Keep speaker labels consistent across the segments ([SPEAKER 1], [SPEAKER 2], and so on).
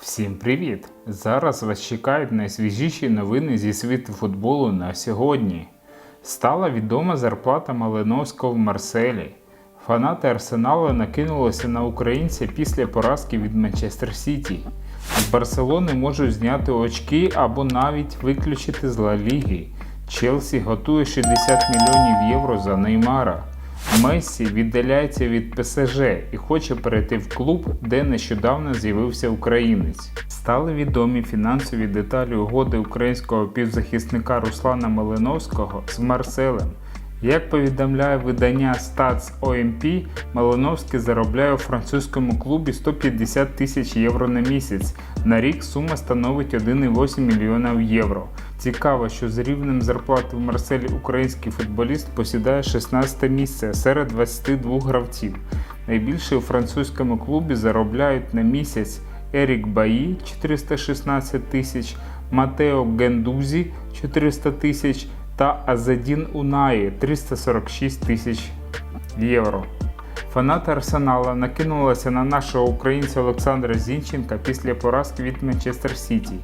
[SPEAKER 1] Всім привіт! Зараз вас чекають найсвіжіші новини зі світу футболу на сьогодні. Стала відома зарплата Малиновського в Марселі. Фанати Арсенала накинулися на українця після поразки від Манчестер Сіті. З Барселони можуть зняти очки або навіть виключити з Ла Ліги. Челсі готує 60 мільйонів євро за Неймара. Мессі віддаляється від ПСЖ і хоче перейти в клуб, де нещодавно з'явився українець. Стали відомі фінансові деталі угоди українського півзахисника Руслана Малиновського з Марселем. Як повідомляє видання Stats OMP, Малиновський заробляє у французькому клубі 150 тисяч євро на місяць. На рік сума становить 1,8 мільйона євро. Цікаво, що з рівнем зарплати в Марселі український футболіст посідає 16 місце серед 22 гравців. Найбільше у французькому клубі заробляють на місяць Ерік Баї 416 тисяч, Матео Гендузі 400 тисяч та Азадін Унаї 346 тисяч євро. Фанати Арсенала накинулися на нашого українця Олександра Зінченка після поразки від Манчестер Сіті.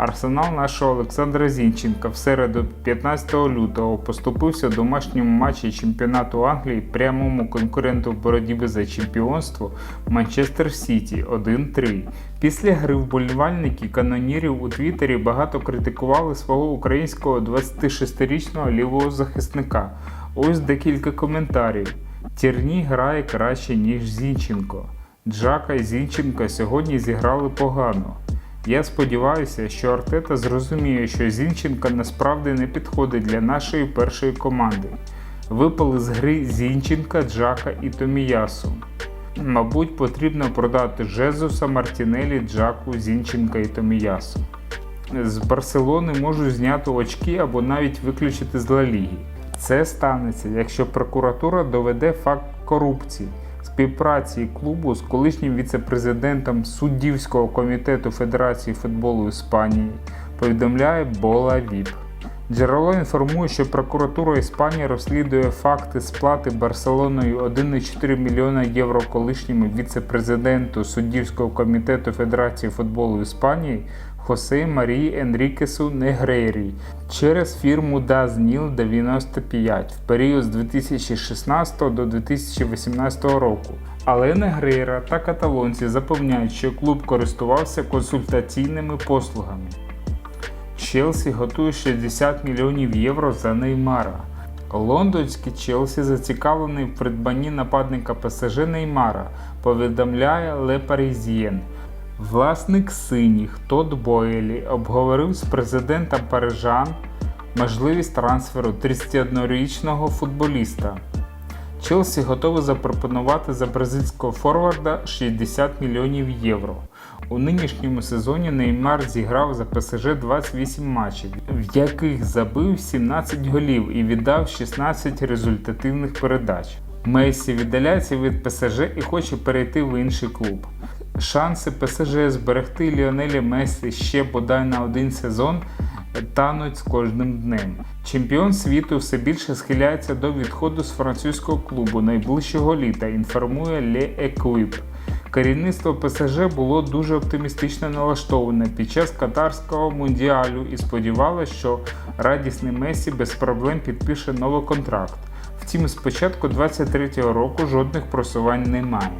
[SPEAKER 1] Арсенал нашого Олександра Зінченка в середу 15 лютого поступився в домашньому матчі чемпіонату Англії прямому конкуренту в боротьбі за чемпіонство Манчестер Сіті 1-3. Після гри вболівальники канонірів у Твіттері багато критикували свого українського 26-річного лівого захисника. Ось декілька коментарів. Тірні грає краще, ніж Зінченко. Джака і Зінченко сьогодні зіграли погано. Я сподіваюся, що Артета зрозуміє, що Зінченко насправді не підходить для нашої першої команди. Випали з гри Зінченка, Джака і Томіясу. Мабуть, потрібно продати Жезуса, Мартінелі, Джаку, Зінченка і Томіясу. З Барселони можуть зняти очки або навіть виключити з Ла Ліги. Це станеться, якщо прокуратура доведе факт корупції, співпраці клубу з колишнім віце-президентом суддівського комітету Федерації футболу Іспанії, повідомляє Бола Віп. Джерело інформує, що прокуратура Іспанії розслідує факти сплати Барселоною 1,4 мільйона євро колишньому віце-президенту суддівського комітету Федерації футболу Іспанії Хосе Марії Енрікесу Негрейрі через фірму Дазніл 95 в період з 2016 до 2018 року. Але Негрейра та каталонці запевняють, що клуб користувався консультаційними послугами. Челсі готує 60 мільйонів євро за Неймара. Лондонський Челсі зацікавлений в придбанні нападника ПСЖ Неймара, повідомляє Le Parisien. Власник синіх Тодд Бойлі обговорив з президентом Парижан можливість трансферу 31-річного футболіста. Челсі готовий запропонувати за бразильського форварда 60 мільйонів євро. У нинішньому сезоні Неймар зіграв за ПСЖ 28 матчів, в яких забив 17 голів і віддав 16 результативних передач. Месі віддаляється від ПСЖ і хоче перейти в інший клуб. Шанси ПСЖ зберегти Ліонеля Месі ще бодай на один сезон тануть з кожним днем. Чемпіон світу все більше схиляється до відходу з французького клубу найближчого літа, інформує Le Equipe. Керівництво ПСЖ було дуже оптимістично налаштоване під час катарського мундіалю і сподівалося, що радісний Месі без проблем підпише новий контракт. Втім, з початку 23-го року жодних просувань немає.